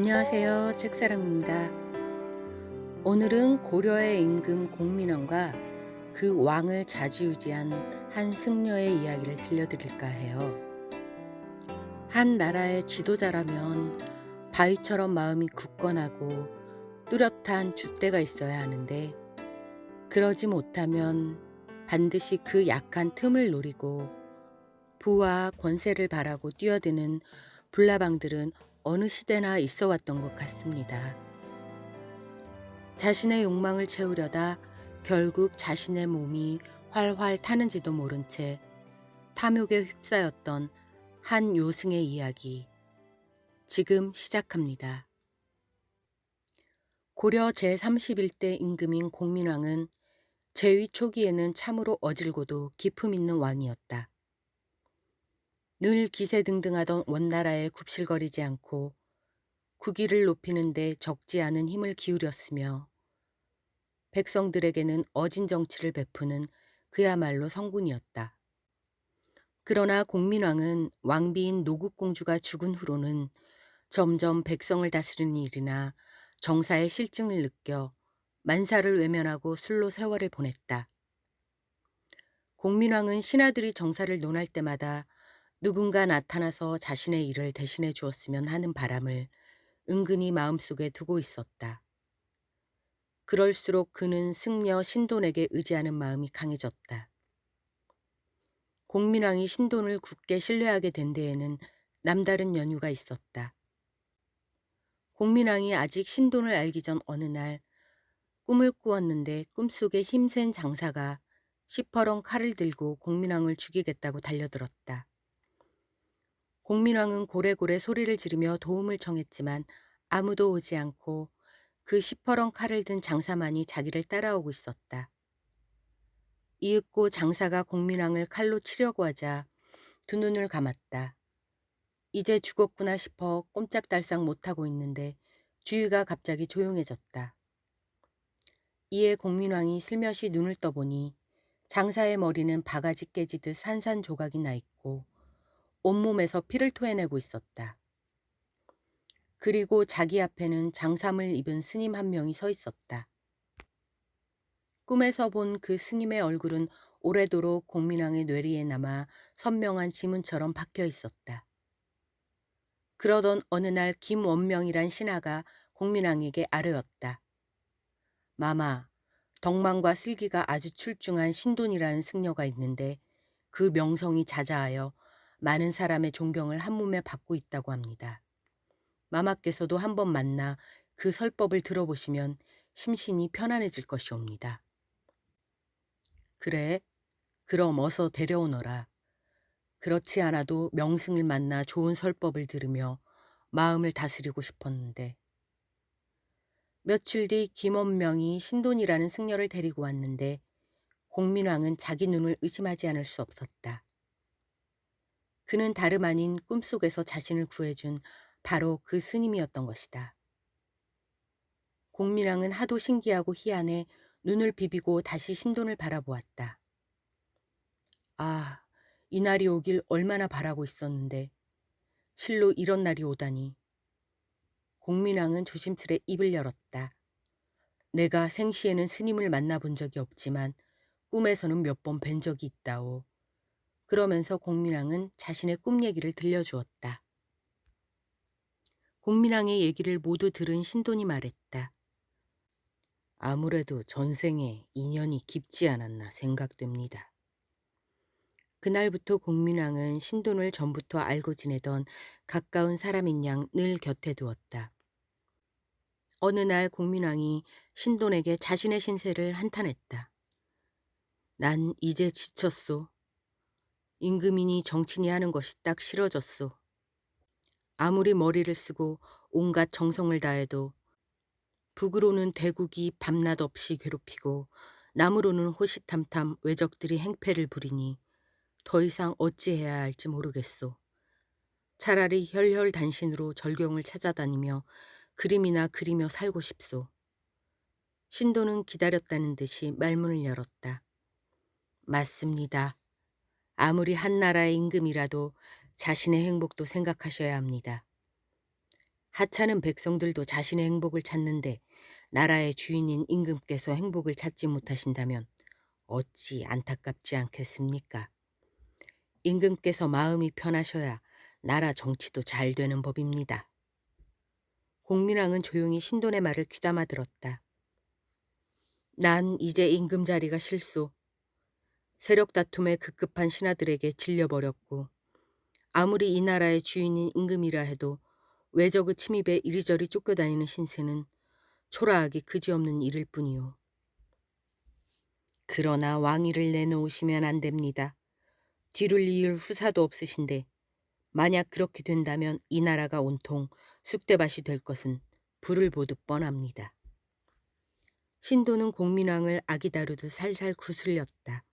안녕하세요. 책사람입니다. 오늘은 고려의 임금 공민왕과 그 왕을 좌지우지한 한 승려의 이야기를 들려드릴까 해요. 한 나라의 지도자라면 바위처럼 마음이 굳건하고 뚜렷한 줏대가 있어야 하는데 그러지 못하면 반드시 그 약한 틈을 노리고 부와 권세를 바라고 뛰어드는 불나방들은 어느 시대나 있어 왔던 것 같습니다. 자신의 욕망을 채우려다 결국 자신의 몸이 활활 타는지도 모른 채 탐욕에 휩싸였던 한 요승의 이야기. 지금 시작합니다. 고려 제31대 임금인 공민왕은 제위 초기에는 참으로 어질고도 기품 있는 왕이었다. 늘 기세등등하던 원나라에 굽실거리지 않고 국위를 높이는데 적지 않은 힘을 기울였으며 백성들에게는 어진 정치를 베푸는 그야말로 성군이었다. 그러나 공민왕은 왕비인 노국공주가 죽은 후로는 점점 백성을 다스리는 일이나 정사의 실증을 느껴 만사를 외면하고 술로 세월을 보냈다. 공민왕은 신하들이 정사를 논할 때마다 누군가 나타나서 자신의 일을 대신해 주었으면 하는 바람을 은근히 마음속에 두고 있었다. 그럴수록 그는 승려 신돈에게 의지하는 마음이 강해졌다. 공민왕이 신돈을 굳게 신뢰하게 된 데에는 남다른 연유가 있었다. 공민왕이 아직 신돈을 알기 전 어느 날 꿈을 꾸었는데 꿈속에 힘센 장사가 시퍼런 칼을 들고 공민왕을 죽이겠다고 달려들었다. 공민왕은 고래고래 소리를 지르며 도움을 청했지만 아무도 오지 않고 그 시퍼런 칼을 든 장사만이 자기를 따라오고 있었다. 이윽고 장사가 공민왕을 칼로 치려고 하자 두 눈을 감았다. 이제 죽었구나 싶어 꼼짝달싹 못하고 있는데 주위가 갑자기 조용해졌다. 이에 공민왕이 슬며시 눈을 떠보니 장사의 머리는 바가지 깨지듯 산산조각이 나 있고 온몸에서 피를 토해내고 있었다. 그리고 자기 앞에는 장삼을 입은 스님 한 명이 서 있었다. 꿈에서 본 그 스님의 얼굴은 오래도록 공민왕의 뇌리에 남아 선명한 지문처럼 박혀 있었다. 그러던 어느 날 김원명이란 신하가 공민왕에게 아뢰었다. 마마, 덕망과 슬기가 아주 출중한 신돈이라는 승려가 있는데 그 명성이 자자하여 많은 사람의 존경을 한 몸에 받고 있다고 합니다. 마마께서도 한번 만나 그 설법을 들어보시면 심신이 편안해질 것이옵니다. 그래, 그럼 어서 데려오너라. 그렇지 않아도 명승을 만나 좋은 설법을 들으며 마음을 다스리고 싶었는데. 며칠 뒤 김원명이 신돈이라는 승려를 데리고 왔는데 공민왕은 자기 눈을 의심하지 않을 수 없었다. 그는 다름 아닌 꿈속에서 자신을 구해준 바로 그 스님이었던 것이다. 공민왕은 하도 신기하고 희한해 눈을 비비고 다시 신돈을 바라보았다. 아, 이 날이 오길 얼마나 바라고 있었는데 실로 이런 날이 오다니. 공민왕은 조심스레 입을 열었다. 내가 생시에는 스님을 만나본 적이 없지만 꿈에서는 몇 번 뵌 적이 있다오. 그러면서 공민왕은 자신의 꿈 얘기를 들려주었다. 공민왕의 얘기를 모두 들은 신돈이 말했다. 아무래도 전생에 인연이 깊지 않았나 생각됩니다. 그날부터 공민왕은 신돈을 전부터 알고 지내던 가까운 사람인 양 늘 곁에 두었다. 어느 날 공민왕이 신돈에게 자신의 신세를 한탄했다. 난 이제 지쳤소. 임금이니 정치니 하는 것이 딱 싫어졌소. 아무리 머리를 쓰고 온갖 정성을 다해도 북으로는 대국이 밤낮 없이 괴롭히고 남으로는 호시탐탐 외적들이 행패를 부리니 더 이상 어찌해야 할지 모르겠소. 차라리 혈혈단신으로 절경을 찾아다니며 그림이나 그리며 살고 싶소. 신도는 기다렸다는 듯이 말문을 열었다. 맞습니다. 아무리 한 나라의 임금이라도 자신의 행복도 생각하셔야 합니다. 하찮은 백성들도 자신의 행복을 찾는데 나라의 주인인 임금께서 행복을 찾지 못하신다면 어찌 안타깝지 않겠습니까? 임금께서 마음이 편하셔야 나라 정치도 잘 되는 법입니다. 공민왕은 조용히 신돈의 말을 귀담아 들었다. 난 이제 임금 자리가 실소. 세력 다툼에 급급한 신하들에게 질려버렸고 아무리 이 나라의 주인인 임금이라 해도 외적의 침입에 이리저리 쫓겨다니는 신세는 초라하기 그지없는 일일 뿐이요. 그러나 왕위를 내놓으시면 안 됩니다. 뒤를 이을 후사도 없으신데 만약 그렇게 된다면 이 나라가 온통 쑥대밭이 될 것은 불을 보듯 뻔합니다. 신도는 공민왕을 아기 다루듯 살살 구슬렸다.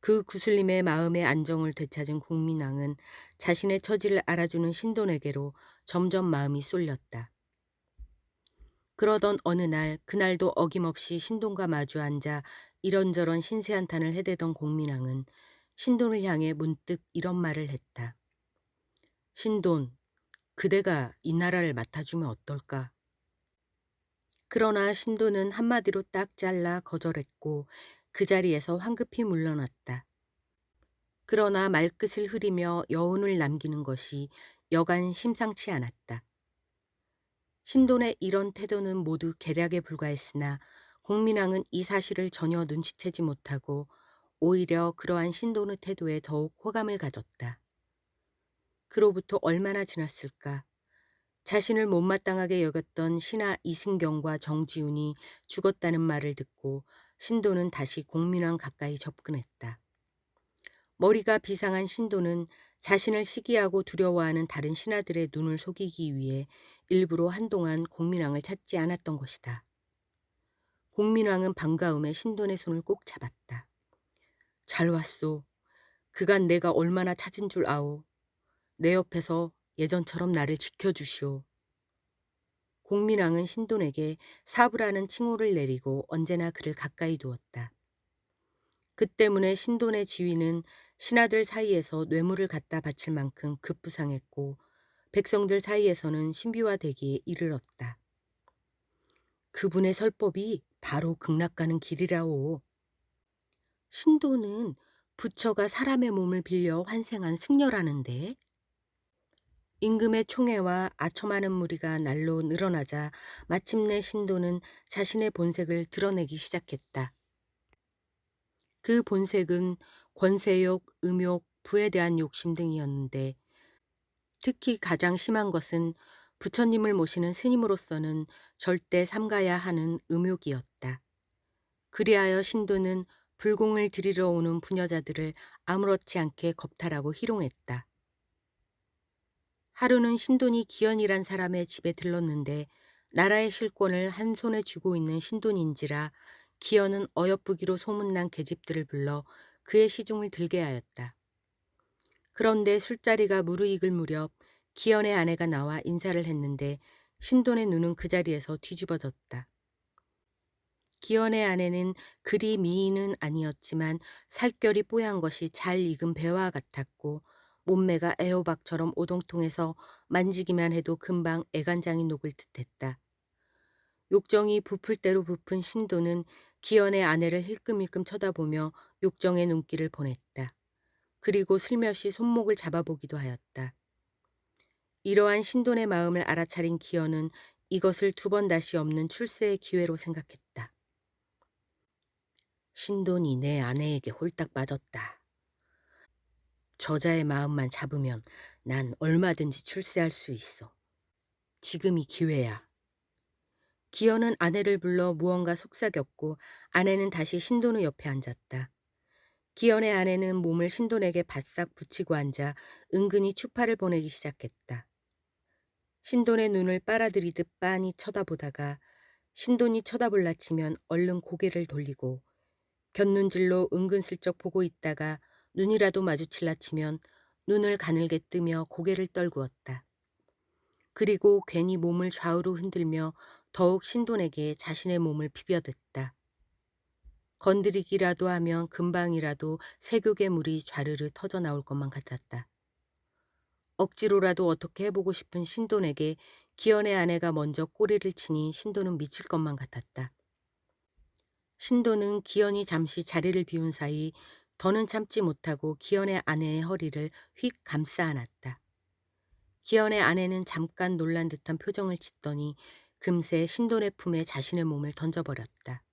그 구슬림의 마음의 안정을 되찾은 공민왕은 자신의 처지를 알아주는 신돈에게로 점점 마음이 쏠렸다. 그러던 어느 날 그날도 어김없이 신돈과 마주 앉아 이런저런 신세한탄을 해대던 공민왕은 신돈을 향해 문득 이런 말을 했다. 신돈, 그대가 이 나라를 맡아주면 어떨까? 그러나 신돈은 한마디로 딱 잘라 거절했고 그 자리에서 황급히 물러났다. 그러나 말끝을 흐리며 여운을 남기는 것이 여간 심상치 않았다. 신돈의 이런 태도는 모두 계략에 불과했으나 공민왕은 이 사실을 전혀 눈치채지 못하고 오히려 그러한 신돈의 태도에 더욱 호감을 가졌다. 그로부터 얼마나 지났을까? 자신을 못마땅하게 여겼던 신하 이승경과 정지훈이 죽었다는 말을 듣고 신도는 다시 공민왕 가까이 접근했다. 머리가 비상한 신도는 자신을 시기하고 두려워하는 다른 신하들의 눈을 속이기 위해 일부러 한동안 공민왕을 찾지 않았던 것이다. 공민왕은 반가움에 신돈의 손을 꼭 잡았다. 잘 왔소. 그간 내가 얼마나 찾은 줄 아오. 내 옆에서 예전처럼 나를 지켜주시오. 공민왕은 신돈에게 사부라는 칭호를 내리고 언제나 그를 가까이 두었다. 그 때문에 신돈의 지위는 신하들 사이에서 뇌물을 갖다 바칠 만큼 급부상했고 백성들 사이에서는 신비화되기에 이르렀다. 그분의 설법이 바로 극락가는 길이라오. 신도는 부처가 사람의 몸을 빌려 환생한 승려라는데 임금의 총애와 아첨하는 무리가 날로 늘어나자 마침내 신도는 자신의 본색을 드러내기 시작했다. 그 본색은 권세욕, 음욕, 부에 대한 욕심 등이었는데 특히 가장 심한 것은 부처님을 모시는 스님으로서는 절대 삼가야 하는 음욕이었다. 그리하여 신도는 불공을 들이러 오는 부녀자들을 아무렇지 않게 겁탈하고 희롱했다. 하루는 신돈이 기현이란 사람의 집에 들렀는데 나라의 실권을 한 손에 쥐고 있는 신돈인지라 기현은 어여쁘기로 소문난 계집들을 불러 그의 시중을 들게 하였다. 그런데 술자리가 무르익을 무렵 기현의 아내가 나와 인사를 했는데 신돈의 눈은 그 자리에서 뒤집어졌다. 기현의 아내는 그리 미인은 아니었지만 살결이 뽀얀 것이 잘 익은 배와 같았고 몸매가 애호박처럼 오동통해서 만지기만 해도 금방 애간장이 녹을 듯했다. 욕정이 부풀 대로 부푼 신도는 기현의 아내를 힐끔힐끔 쳐다보며 욕정의 눈길을 보냈다. 그리고 슬며시 손목을 잡아보기도 하였다. 이러한 신돈의 마음을 알아차린 기현은 이것을 두 번 다시 없는 출세의 기회로 생각했다. 신돈이 내 아내에게 홀딱 빠졌다. 저자의 마음만 잡으면 난 얼마든지 출세할 수 있어. 지금이 기회야. 기현은 아내를 불러 무언가 속삭였고 아내는 다시 신돈의 옆에 앉았다. 기현의 아내는 몸을 신돈에게 바싹 붙이고 앉아 은근히 추파를 보내기 시작했다. 신돈의 눈을 빨아들이듯 빤히 쳐다보다가 신돈이 쳐다볼라 치면 얼른 고개를 돌리고 곁눈질로 은근슬쩍 보고 있다가 눈이라도 마주칠라 치면 눈을 가늘게 뜨며 고개를 떨구었다. 그리고 괜히 몸을 좌우로 흔들며 더욱 신돈에게 자신의 몸을 비벼댔다. 건드리기라도 하면 금방이라도 세교의 물이 좌르르 터져 나올 것만 같았다. 억지로라도 어떻게 해보고 싶은 신돈에게 기현의 아내가 먼저 꼬리를 치니 신도는 미칠 것만 같았다. 신도는 기현이 잠시 자리를 비운 사이 더는 참지 못하고 기현의 아내의 허리를 휙 감싸 안았다. 기현의 아내는 잠깐 놀란 듯한 표정을 짓더니 금세 신돈의 품에 자신의 몸을 던져버렸다.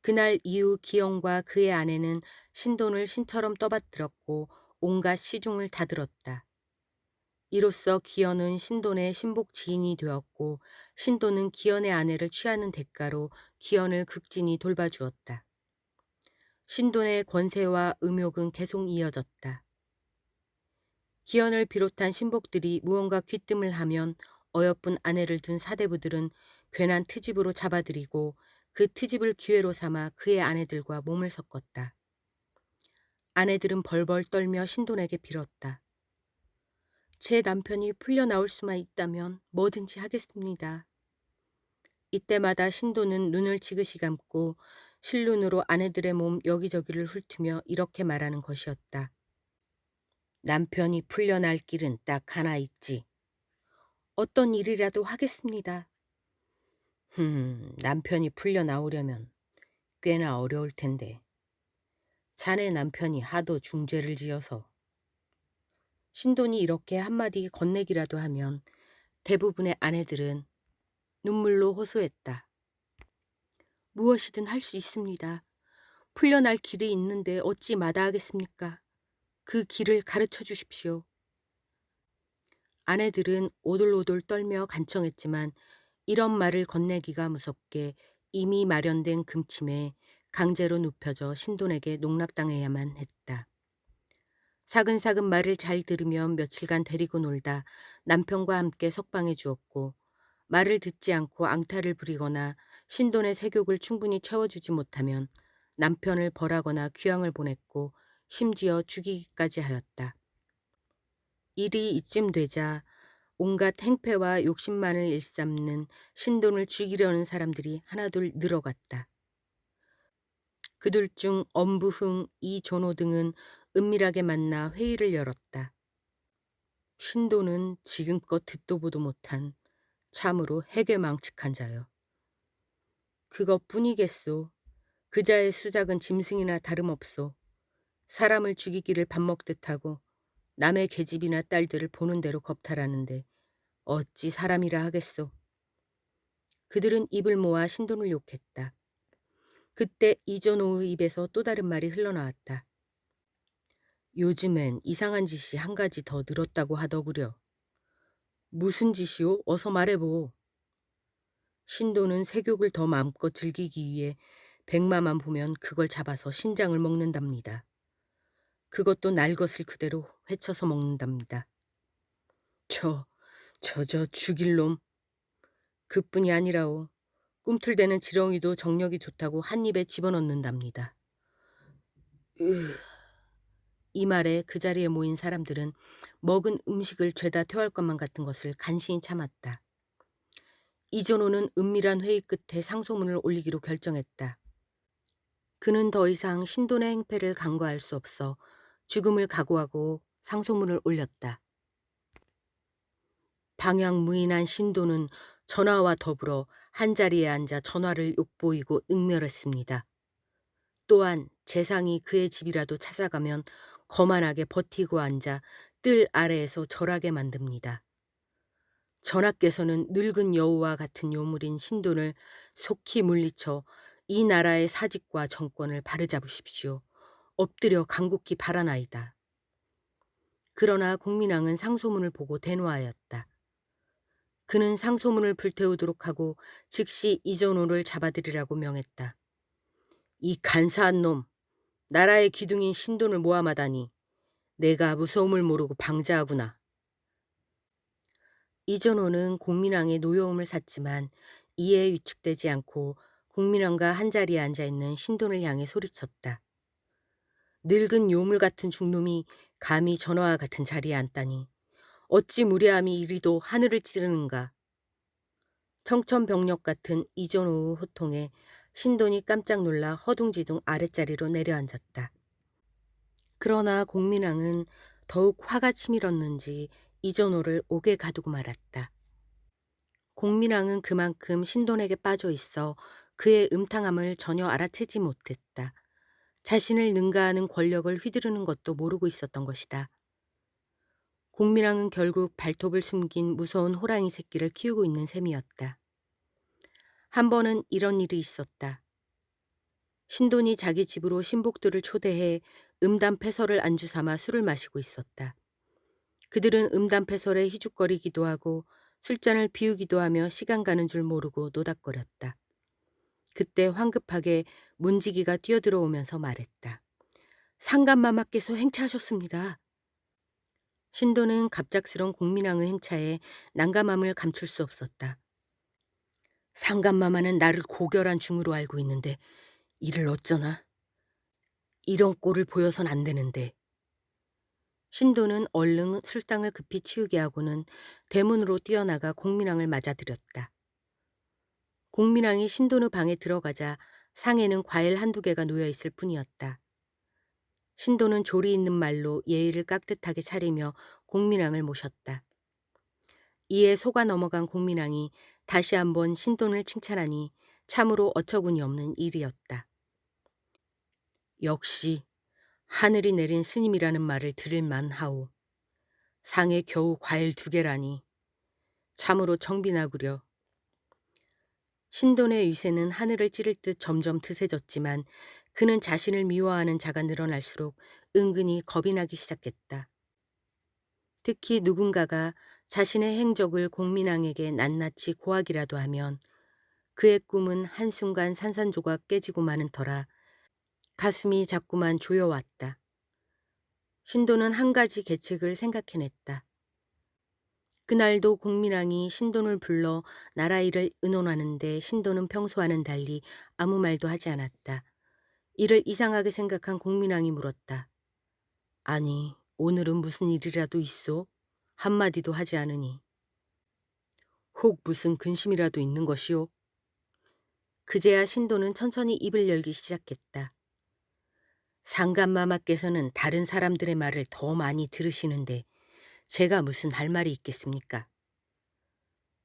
그날 이후 기영과 그의 아내는 신돈을 신처럼 떠받들었고 온갖 시중을 다 들었다. 이로써 기현은 신돈의 신복 지인이 되었고 신돈은 기현의 아내를 취하는 대가로 기현을 극진히 돌봐주었다. 신돈의 권세와 음욕은 계속 이어졌다. 기현을 비롯한 신복들이 무언가 귀뜸을 하면 어여쁜 아내를 둔 사대부들은 괜한 트집으로 잡아들이고 그 트집을 기회로 삼아 그의 아내들과 몸을 섞었다. 아내들은 벌벌 떨며 신돈에게 빌었다. 제 남편이 풀려 나올 수만 있다면 뭐든지 하겠습니다. 이때마다 신도는 눈을 지그시 감고 실눈으로 아내들의 몸 여기저기를 훑으며 이렇게 말하는 것이었다. 남편이 풀려날 길은 딱 하나 있지. 어떤 일이라도 하겠습니다. 흠, 남편이 풀려 나오려면 꽤나 어려울 텐데. 자네 남편이 하도 중죄를 지어서. 신돈이 이렇게 한마디 건네기라도 하면 대부분의 아내들은 눈물로 호소했다. 무엇이든 할 수 있습니다. 풀려날 길이 있는데 어찌 마다하겠습니까? 그 길을 가르쳐 주십시오. 아내들은 오돌오돌 떨며 간청했지만 이런 말을 건네기가 무섭게 이미 마련된 금침에 강제로 눕혀져 신돈에게 농락당해야만 했다. 사근사근 말을 잘 들으면 며칠간 데리고 놀다 남편과 함께 석방해 주었고 말을 듣지 않고 앙탈을 부리거나 신돈의 세욕을 충분히 채워주지 못하면 남편을 벌하거나 귀양을 보냈고 심지어 죽이기까지 하였다. 일이 이쯤 되자 온갖 행패와 욕심만을 일삼는 신돈을 죽이려는 사람들이 하나둘 늘어갔다. 그들 중 엄부흥, 이존호 등은 은밀하게 만나 회의를 열었다. 신도는 지금껏 듣도 보도 못한 참으로 해괴망측한 자여. 그것뿐이겠소. 그자의 수작은 짐승이나 다름없소. 사람을 죽이기를 밥 먹듯 하고 남의 계집이나 딸들을 보는 대로 겁탈하는데 어찌 사람이라 하겠소. 그들은 입을 모아 신돈을 욕했다. 그때 이전호의 입에서 또 다른 말이 흘러나왔다. 요즘엔 이상한 짓이 한 가지 더 늘었다고 하더구려. 무슨 짓이오? 어서 말해보. 신도는 세욕을 더 마음껏 즐기기 위해 백마만 보면 그걸 잡아서 신장을 먹는답니다. 그것도 날 것을 그대로 회쳐서 먹는답니다. 저, 저, 저 죽일 놈. 그뿐이 아니라오. 꿈틀대는 지렁이도 정력이 좋다고 한 입에 집어넣는답니다. 으... 이 말에 그 자리에 모인 사람들은 먹은 음식을 죄다 토할 것만 같은 것을 간신히 참았다. 이전호는 은밀한 회의 끝에 상소문을 올리기로 결정했다. 그는 더 이상 신돈의 행패를 간과할 수 없어 죽음을 각오하고 상소문을 올렸다. 방향무인한 신도는 전화와 더불어 한자리에 앉아 전화를 욕보이고 능멸했습니다. 또한 재상이 그의 집이라도 찾아가면 거만하게 버티고 앉아 뜰 아래에서 절하게 만듭니다. 전하께서는 늙은 여우와 같은 요물인 신돈을 속히 물리쳐 이 나라의 사직과 정권을 바르잡으십시오. 엎드려 간곡히 바라나이다. 그러나 국민왕은 상소문을 보고 대노하였다. 그는 상소문을 불태우도록 하고 즉시 이전호를 잡아들이라고 명했다. 이 간사한 놈, 나라의 기둥인 신돈을 모함하다니 내가 무서움을 모르고 방자하구나. 이전호는 공민왕의 노여움을 샀지만 이에 위축되지 않고 국민왕과 한자리에 앉아있는 신돈을 향해 소리쳤다. 늙은 요물 같은 중놈이 감히 전화와 같은 자리에 앉다니 어찌 무례함이 이리도 하늘을 찌르는가. 청천벽력 같은 이전호의 호통에 신돈이 깜짝 놀라 허둥지둥 아랫자리로 내려앉았다. 그러나 공민왕은 더욱 화가 치밀었는지 이전호를 옥에 가두고 말았다. 공민왕은 그만큼 신돈에게 빠져 있어 그의 음탕함을 전혀 알아채지 못했다. 자신을 능가하는 권력을 휘두르는 것도 모르고 있었던 것이다. 공민왕은 결국 발톱을 숨긴 무서운 호랑이 새끼를 키우고 있는 셈이었다. 한 번은 이런 일이 있었다. 신돈이 자기 집으로 신복들을 초대해 음담 패설을 안주 삼아 술을 마시고 있었다. 그들은 음담패설에 희죽거리기도 하고 술잔을 비우기도 하며 시간 가는 줄 모르고 노닥거렸다. 그때 황급하게 문지기가 뛰어들어오면서 말했다. 상감마마께서 행차하셨습니다. 신도는 갑작스런 공민왕의 행차에 난감함을 감출 수 없었다. 상감마마는 나를 고결한 중으로 알고 있는데 이를 어쩌나? 이런 꼴을 보여선 안 되는데. 신도는 얼른 술상을 급히 치우게 하고는 대문으로 뛰어나가 공민왕을 맞아들였다. 공민왕이 신도의 방에 들어가자 상에는 과일 한두 개가 놓여 있을 뿐이었다. 신도는 조리 있는 말로 예의를 깍듯하게 차리며 공민왕을 모셨다. 이에 속아 넘어간 공민왕이 다시 한번 신돈을 칭찬하니 참으로 어처구니 없는 일이었다. 역시 하늘이 내린 스님이라는 말을 들을 만 하오. 상에 겨우 과일 두 개라니. 참으로 정빈하구려. 신돈의 위세는 하늘을 찌를 듯 점점 드세졌지만 그는 자신을 미워하는 자가 늘어날수록 은근히 겁이 나기 시작했다. 특히 누군가가 자신의 행적을 공민왕에게 낱낱이 고하기라도 하면 그의 꿈은 한순간 산산조각 깨지고 마는 터라 가슴이 자꾸만 조여왔다. 신도는 한 가지 계책을 생각해냈다. 그날도 공민왕이 신돈을 불러 나라 일을 의논하는데 신돈은 평소와는 달리 아무 말도 하지 않았다. 이를 이상하게 생각한 공민왕이 물었다. 아니, 오늘은 무슨 일이라도 있어? 한마디도 하지 않으니. 혹 무슨 근심이라도 있는 것이오? 그제야 신도는 천천히 입을 열기 시작했다. 상감마마께서는 다른 사람들의 말을 더 많이 들으시는데 제가 무슨 할 말이 있겠습니까?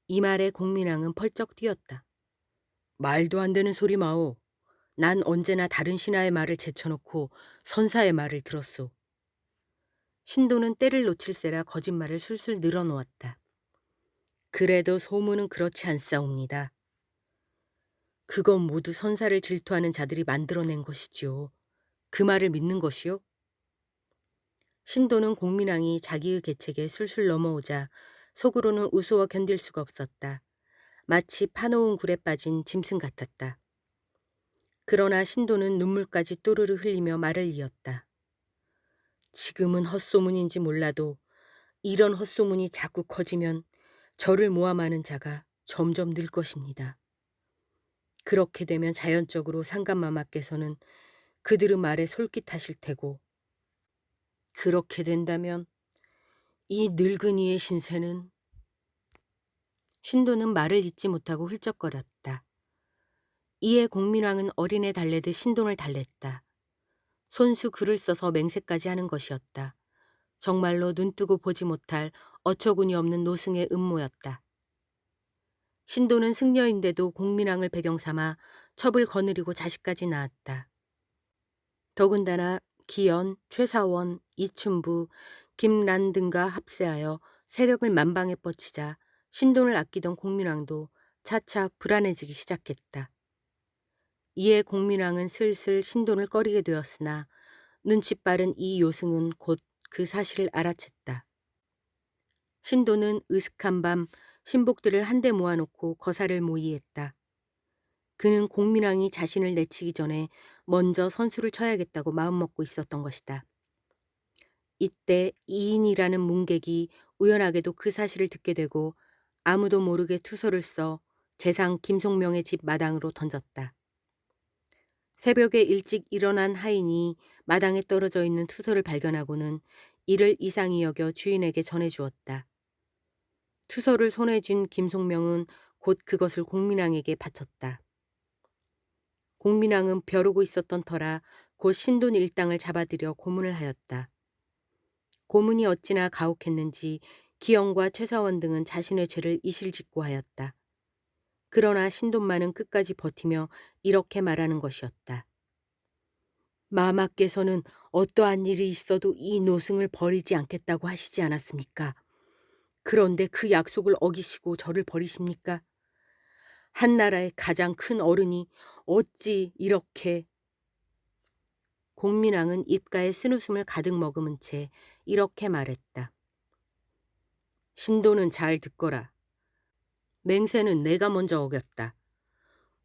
이 말에 공민왕은 펄쩍 뛰었다. 말도 안 되는 소리 마오. 난 언제나 다른 신하의 말을 제쳐놓고 선사의 말을 들었소. 신도는 때를 놓칠세라 거짓말을 술술 늘어놓았다. 그래도 소문은 그렇지 않사옵니다. 그건 모두 선사를 질투하는 자들이 만들어낸 것이지요. 그 말을 믿는 것이요? 신도는 공민왕이 자기의 계책에 술술 넘어오자 속으로는 우스워 견딜 수가 없었다. 마치 파놓은 굴에 빠진 짐승 같았다. 그러나 신도는 눈물까지 또르르 흘리며 말을 이었다. 지금은 헛소문인지 몰라도 이런 헛소문이 자꾸 커지면 저를 모함하는 자가 점점 늘 것입니다. 그렇게 되면 자연적으로 상감마마께서는 그들의 말에 솔깃하실 테고 그렇게 된다면 이 늙은이의 신세는 신도는 말을 잇지 못하고 훌쩍거렸다. 이에 공민왕은 어린애 달래듯 신돈을 달랬다. 손수 글을 써서 맹세까지 하는 것이었다. 정말로 눈뜨고 보지 못할 어처구니 없는 노승의 음모였다. 신도는 승려인데도 공민왕을 배경 삼아 첩을 거느리고 자식까지 낳았다. 더군다나 기연, 최사원, 이춘부, 김란 등과 합세하여 세력을 만방에 뻗치자 신돈을 아끼던 공민왕도 차차 불안해지기 시작했다. 이에 공민왕은 슬슬 신돈을 꺼리게 되었으나 눈치 빠른 이 요승은 곧 그 사실을 알아챘다. 신돈은 으슥한 밤 신복들을 한데 모아놓고 거사를 모의했다. 그는 공민왕이 자신을 내치기 전에 먼저 선수를 쳐야겠다고 마음먹고 있었던 것이다. 이때 이인이라는 문객이 우연하게도 그 사실을 듣게 되고 아무도 모르게 투서를 써 재상 김송명의 집 마당으로 던졌다. 새벽에 일찍 일어난 하인이 마당에 떨어져 있는 투서를 발견하고는 이를 이상히 여겨 주인에게 전해주었다. 투서를 손에 쥔 김송명은 곧 그것을 공민왕에게 바쳤다. 공민왕은 벼르고 있었던 터라 곧 신돈 일당을 잡아들여 고문을 하였다. 고문이 어찌나 가혹했는지 기영과 최사원 등은 자신의 죄를 이실직고 하였다. 그러나 신돈만은 끝까지 버티며 이렇게 말하는 것이었다. 마마께서는 어떠한 일이 있어도 이 노승을 버리지 않겠다고 하시지 않았습니까? 그런데 그 약속을 어기시고 저를 버리십니까? 한 나라의 가장 큰 어른이 어찌 이렇게 공민왕은 입가에 쓴웃음을 가득 머금은 채 이렇게 말했다. 신도는 잘 듣거라. 맹세는 내가 먼저 어겼다.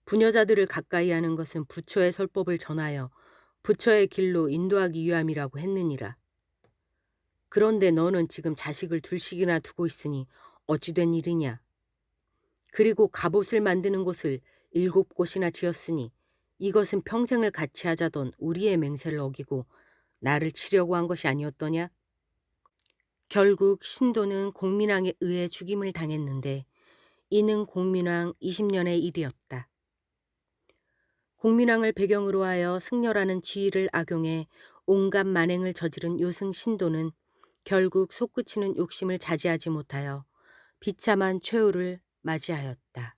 부녀자들을 가까이 하는 것은 부처의 설법을 전하여 부처의 길로 인도하기 위함이라고 했느니라. 그런데 너는 지금 자식을 둘씩이나 두고 있으니 어찌 된 일이냐? 그리고 갑옷을 만드는 곳을 일곱 곳이나 지었으니 이것은 평생을 같이 하자던 우리의 맹세를 어기고 나를 치려고 한 것이 아니었더냐? 결국 신도는 공민왕에 의해 죽임을 당했는데 이는 공민왕 20년의 일이었다. 공민왕을 배경으로 하여 승려라는 지위를 악용해 온갖 만행을 저지른 요승 신도는 결국 솟구치는 욕심을 자제하지 못하여 비참한 최후를 맞이하였다.